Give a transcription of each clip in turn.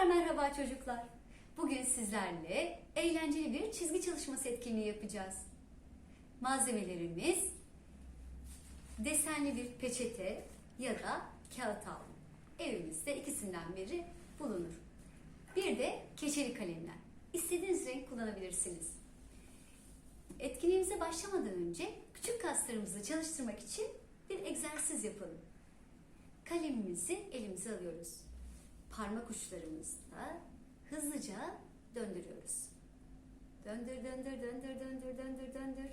Tekrar merhaba çocuklar. Bugün sizlerle eğlenceli bir çizgi çalışması etkinliği yapacağız. Malzemelerimiz desenli bir peçete ya da kağıt havlu. Evimizde ikisinden biri bulunur. Bir de keçeli kalemler. İstediğiniz renk kullanabilirsiniz. Etkinliğimize başlamadan önce küçük kaslarımızı çalıştırmak için bir egzersiz yapalım. Kalemimizi elimize alıyoruz. Parmak uçlarımızla hızlıca döndürüyoruz. Döndür, döndür, döndür, döndür, döndür, döndür.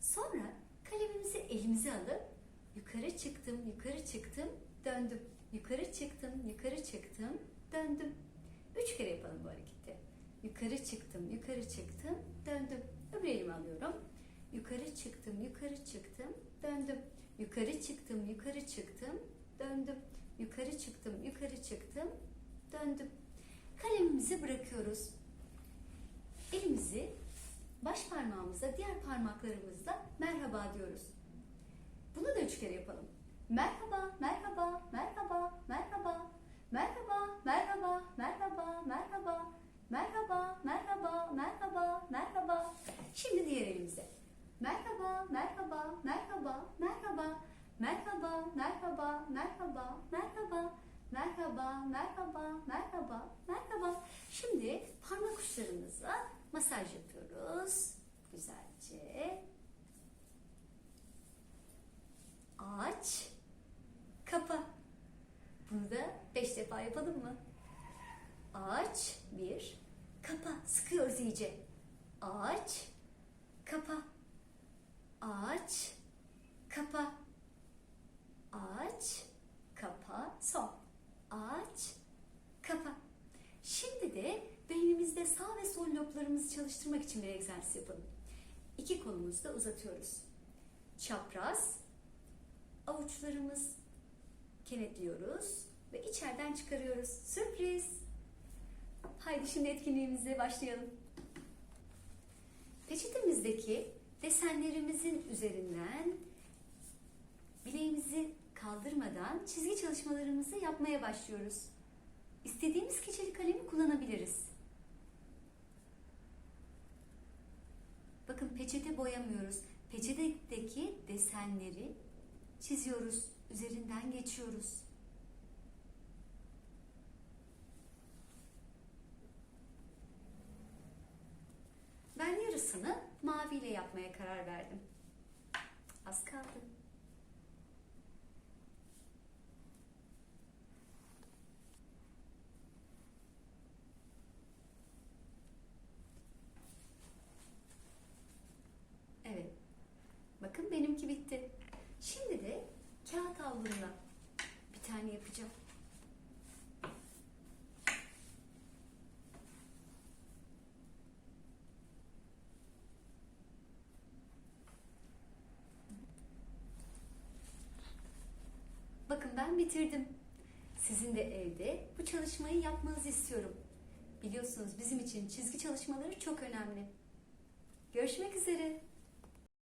Sonra kalemimizi elimize alıp yukarı çıktım, yukarı çıktım, döndüm. Yukarı çıktım, yukarı çıktım, döndüm. Üç kere yapalım bu hareketi. Yukarı çıktım, yukarı çıktım, döndüm. Öbür elimi alıyorum. Yukarı çıktım, yukarı çıktım, döndüm. Yukarı çıktım, yukarı çıktım, döndüm. Yukarı çıktım, yukarı çıktım, döndüm. Kalemimizi bırakıyoruz. Elimizi baş parmağımıza, diğer parmaklarımızla merhaba diyoruz. Bunu da üç kere yapalım. Merhaba, merhaba, merhaba. Merhaba, merhaba, merhaba, merhaba. Merhaba, merhaba, merhaba, merhaba. Şimdi diğer elimize. Merhaba, merhaba, merhaba, merhaba. Merhaba, merhaba, merhaba, merhaba. Merhaba, merhaba, merhaba. Şimdi parmak uçlarımızla masaj yapıyoruz. Güzelce. Aç, kapa. Bunu da beş defa yapalım mı? Aç, bir, kapa. Sıkıyoruz iyice. Aç, kapa. Aç, kapa. Aç, kapa. Son. Aç, kapa. Şimdi de beynimizde sağ ve sol loblarımızı çalıştırmak için bir egzersiz yapalım. İki kolumuzu da uzatıyoruz. Çapraz, avuçlarımız kenetliyoruz ve içeriden çıkarıyoruz. Sürpriz! Haydi şimdi etkinliğimize başlayalım. Peçetemizdeki desenlerimizin üzerinden bileğimizi kaldırmadan çizgi çalışmalarımızı yapmaya başlıyoruz. İstediğimiz keçeli kalemi kullanabiliriz. Bakın peçete boyamıyoruz. Peçetedeki desenleri çiziyoruz, üzerinden geçiyoruz. Yarısını maviyle yapmaya karar verdim. Az kaldı. Evet. Bakın benimki bitti. Şimdi de kağıt havlumla bir tane yapacağım. Bakın ben bitirdim. Sizin de evde bu çalışmayı yapmanızı istiyorum. Biliyorsunuz bizim için çizgi çalışmaları çok önemli. Görüşmek üzere.